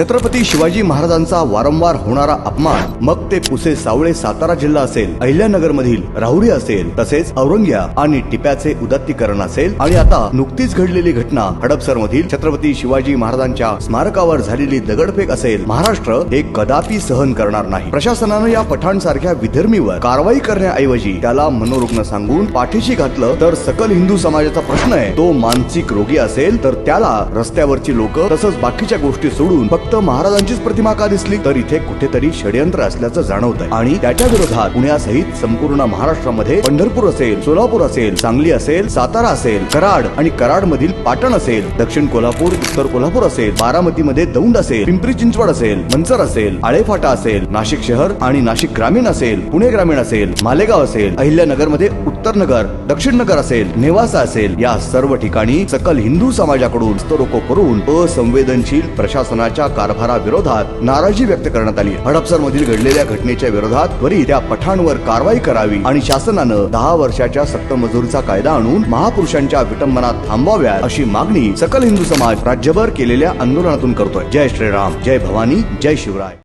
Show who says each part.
Speaker 1: छत्रपती शिवाजी महाराजांचा वारंवार होणारा अपमान मग ते पुसे सावळे सातारा जिल्हा असेल अहिल्यानगर मधील राहुरी असेल तसेच औरंग्या आणि टिप्याचे उदात्तीकरण असेल. आणि आता नुकतीच घडलेली घटना हडपसर मधील छत्रपती शिवाजी महाराजांच्या स्मारकावर झालेली दगडफेक असेल महाराष्ट्र हे कदापि सहन करणार नाही. प्रशासनानं या पठाण सारख्या विधर्मीवर कारवाई करण्याऐवजी त्याला मनोरुग्ण सांगून पाठीशी घातलं तर सकल हिंदू समाजाचा प्रश्न आहे तो मानसिक रोगी असेल तर त्याला रस्त्यावरची लोक तसंच बाकीच्या गोष्टी सोडून फक्त महाराजांचीच प्रतिमा का दिसली? तर इथे कुठेतरी षडयंत्र असल्याचं जाणवत आहे आणि त्याच्या विरोधात पुण्यासहित संपूर्ण महाराष्ट्रामध्ये पंढरपूर असेल सोलापूर असेल सांगली असेल सातारा असेल कराड आणि कराड मधील पाटण असेल दक्षिण कोल्हापूर उत्तर कोल्हापूर असेल बारामतीमध्ये दौंड असेल पिंपरी चिंचवड असेल मंचर असेल आळेफाटा असेल नाशिक शहर आणि नाशिक ग्रामीण असेल पुणे ग्रामीण असेल मालेगाव असेल अहिल्यानगरमध्ये उत्तर नगर दक्षिण नगर असेल नेवासा असेल या सर्व ठिकाणी सकल हिंदू समाजाकडून स्तरोको करून असंवेदनशील प्रशासनाच्या कारभाराविरोधात नाराजी व्यक्त करण्यात आली. हडपसर मधील घडलेल्या घटनेच्या विरोधात त्वरित त्या पठाणवर कारवाई करावी आणि शासनानं दहा वर्षाच्या सक्तमजुरीचा कायदा आणून महापुरुषांच्या विटंबनात थांबवाव्या अशी मागणी सकल हिंदू समाज राज्यभर केलेल्या आंदोलनातून करतोय. जय श्रीराम जय भवानी जय शिवराय.